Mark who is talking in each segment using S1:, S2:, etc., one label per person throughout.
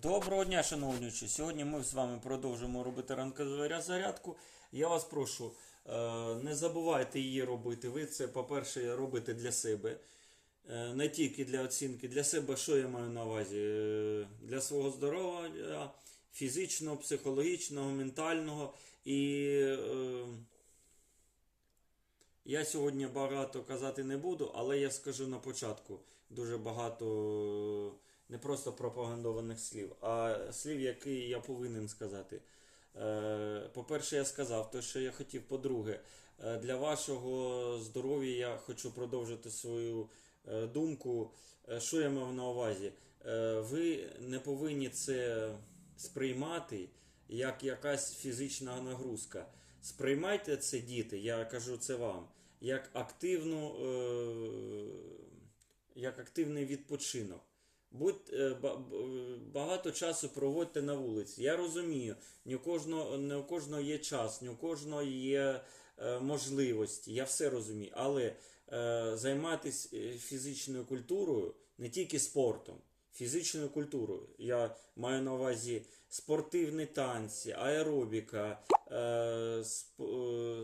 S1: Доброго дня, шановні. Сьогодні ми з вами продовжимо робити ранкову зарядку. Я вас прошу, е, не забувайте її робити. Ви це, по-перше, робите для себе. Е, Не тільки для оцінки, для себе, що я маю на увазі? Е, Для свого здоров'я, фізичного, психологічного, ментального. І я сьогодні багато казати не буду, але я скажу на початку дуже багато просто пропагандованих слів, а слів, які я повинен сказати. Е, По-перше, я сказав те, що я хотів. По-друге, е, для вашого здоров'я я хочу продовжити свою е, думку. Що я мав на увазі? Ви не повинні це сприймати як якась фізична нагрузка. Сприймайте це, діти, я кажу це вам, як активну, як активний відпочинок. Будь, е, е, багато часу проводьте на вулиці. Я розумію, не у кожного, не у кожного є час, не у кожного є е, можливості. Я все розумію. Але займатися фізичною культурою, не тільки спортом, фізичною культурою. Я маю на увазі спортивні танці, аеробіка,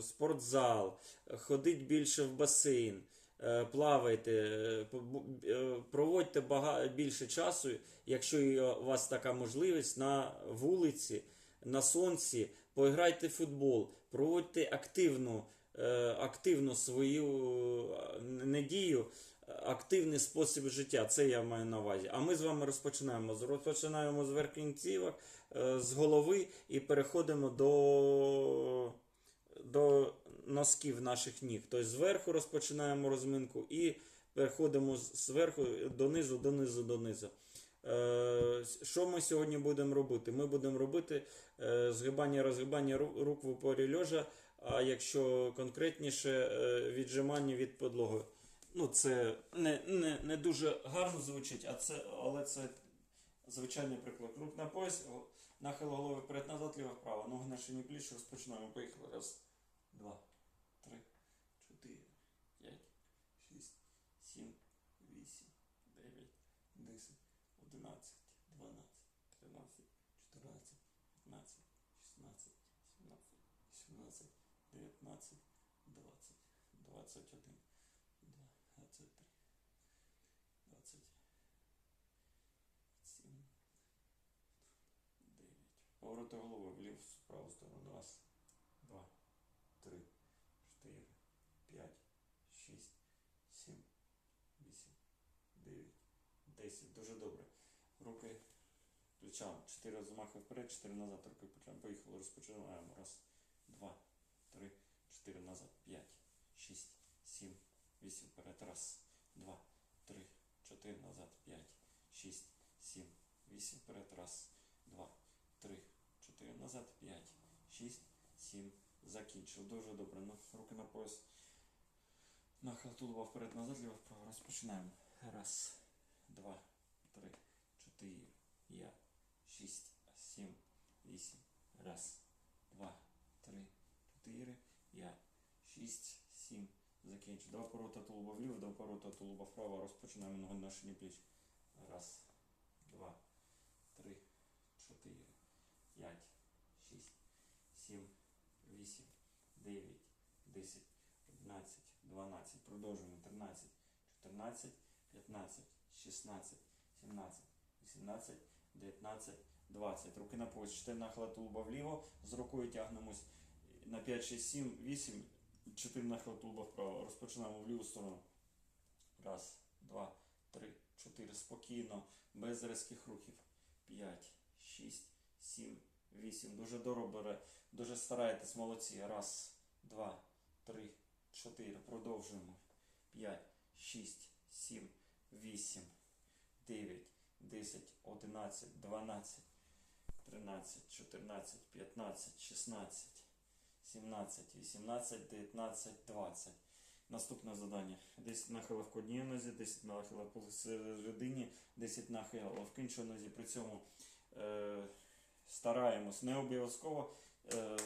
S1: спортзал, ходить більше в басейн. Е, плавайте, е, е, проводьте більше часу, якщо у вас така можливість, на вулиці, на сонці, поіграйте в футбол, проводьте активну, активну свою недію, активний спосіб життя. Це я маю на увазі. А ми з вами розпочинаємо. Розпочинаємо з верхніх з голови і переходимо до до носків наших ніг. Тобто зверху розпочинаємо розминку і переходимо зверху донизу, донизу, донизу. Е, що ми сьогодні будемо робити? Ми будемо робити е, згибання, розгибання рук в упорі льожа, а якщо конкретніше, е, віджимання від підлоги. Ну, це не, не, не дуже гарно звучить, а це, але це звичайний приклад. Рук на пояс, нахил голови вперед назад, ліво вправо. Ноги на шині пліч, розпочинаємо. Поїхали. Раз, 19, 20, 21, 23, 27, 9. Повороти голову влів в праву сторону. Раз, два, три, чотири, п'ять, шість, сім, вісім, дев'ять, десять. Дуже добре. Руки плечам. Чотири розмахи вперед, чотири назад. Руки плечами. Поїхали. Розпочинаємо. Раз. 4 назад, 5, 6, 7, 8, вперед, раз, два, три, 4 назад, 5, 6, 7, 8, вперед, раз, два, три, 4 назад, 5, 6, 7, закінчив. Дуже добре. Ну, Руки на пояс. Нахил тулуба вперед назад, ліва вправо. Розпочинаємо. Раз, два, три, чотири, п'ять, шість. Закінчив. Два поворота тулуба вліво, два поворота тулуба вправо. Розпочинаємо ноги на шині пліч. Раз, два, три, чотири, п'ять, шість, сім, вісім, дев'ять, десять, одинадцять, дванадцять. Продовжуємо. Тринадцять, чотирнадцять, п'ятнадцять, шістнадцять, сімнадцять, вісімнадцять, дев'ятнадцять, двадцять. Руки на пояс. Чотири нахила тулуба вліво. З рукою тягнемось на 5, 6, 7, 8, 4 нахила тулуба вправо. Розпочинаємо в ліву сторону. Раз, два, три, чотири. Спокійно, без різких рухів. П'ять, шість, сім, вісім. Дуже добре. Дуже стараєтесь, молодці. Раз, два, три, чотири. Продовжуємо. П'ять, шість, сім, вісім, дев'ять, десять, одинадцять, дванадцять, тринадцять, чотирнадцять, п'ятнадцять, шістнадцять, сімнадцять, вісімнадцять, дев'ятнадцять, двадцять. Наступне завдання. 10 нахилів по одній нозі, 10 нахилів по середині, 10 нахилів в іншій нозі. При цьому е, стараємось не обов'язково е,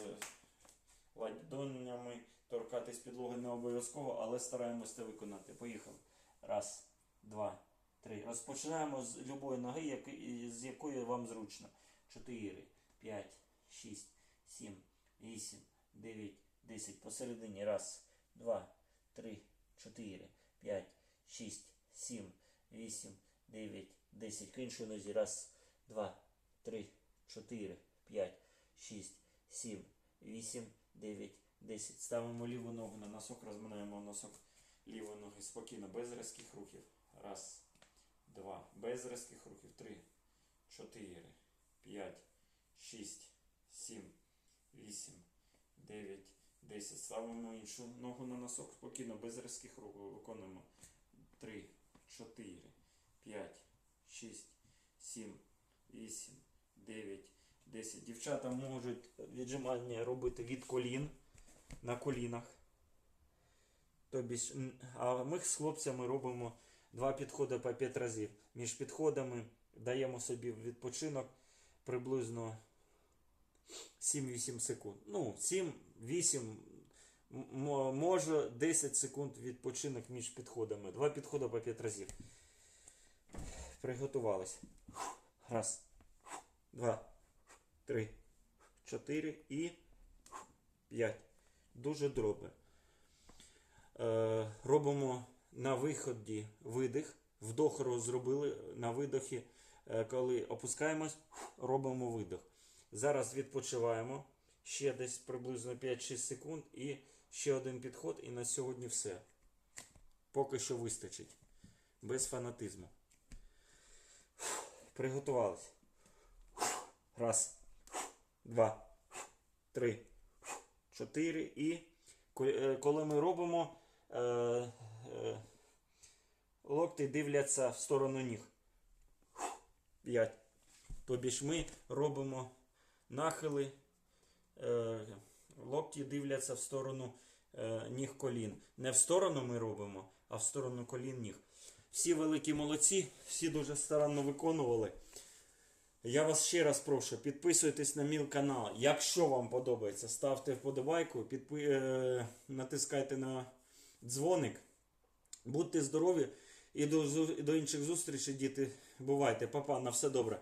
S1: ладонями торкатись підлоги не обов'язково, але стараємось це виконати. Поїхали. Раз, два, 3. Розпочинаємо з любої ноги, яки- з якої вам зручно. 4, 5, 6, 7, 8, 9, 10. Посередині. Раз, два, три, 4, 5, 6, 7, 8, 9, 10. К іншій нозі. Раз, два, три, 4, 5, 6, 7, 8, 9, 10. Ставимо ліву ногу на носок, розминаємо носок лівої ноги спокійно, без різких рухів. Раз, два, без різких рухів. Три, чотири, п'ять, шість, сім, вісім, дев'ять, десять. Ставимо іншу ногу на носок спокійно, без різких рухів. Виконуємо. Три, чотири, п'ять, шість, сім, вісім, дев'ять, десять. Дівчата можуть віджимання робити від колін на колінах. Тобі а ми з хлопцями робимо два підходи по 5 разів. Між підходами даємо собі відпочинок приблизно 7-8 секунд. Ну, 7-8, м- мо- може 10 секунд відпочинок між підходами. Два підходи по 5 разів. Приготувались. Раз, два, три, чотири і п'ять. Дуже добре. Е, робимо на виході видих. Вдох зробили на видохі. Е, коли опускаємось, робимо видох. Зараз відпочиваємо. Ще десь приблизно 5-6 секунд і ще один підход, і на сьогодні все. Поки що вистачить. Без фанатизму. Приготувались. Раз, два, три, чотири і е, коли ми робимо, е, е, локти дивляться в сторону ніг. 5. Тобі ж ми робимо нахили, е, локті дивляться в сторону е, ніг колін. Не в сторону ми робимо, а в сторону колін ніг. Всі великі молодці, всі дуже старанно виконували. Я вас ще раз прошу, підписуйтесь на мій канал. Якщо вам подобається, ставте вподобайку, підпи... е... натискайте на дзвоник. Будьте здорові і до, до інших зустрічей, діти. Бувайте, папа, на все добре.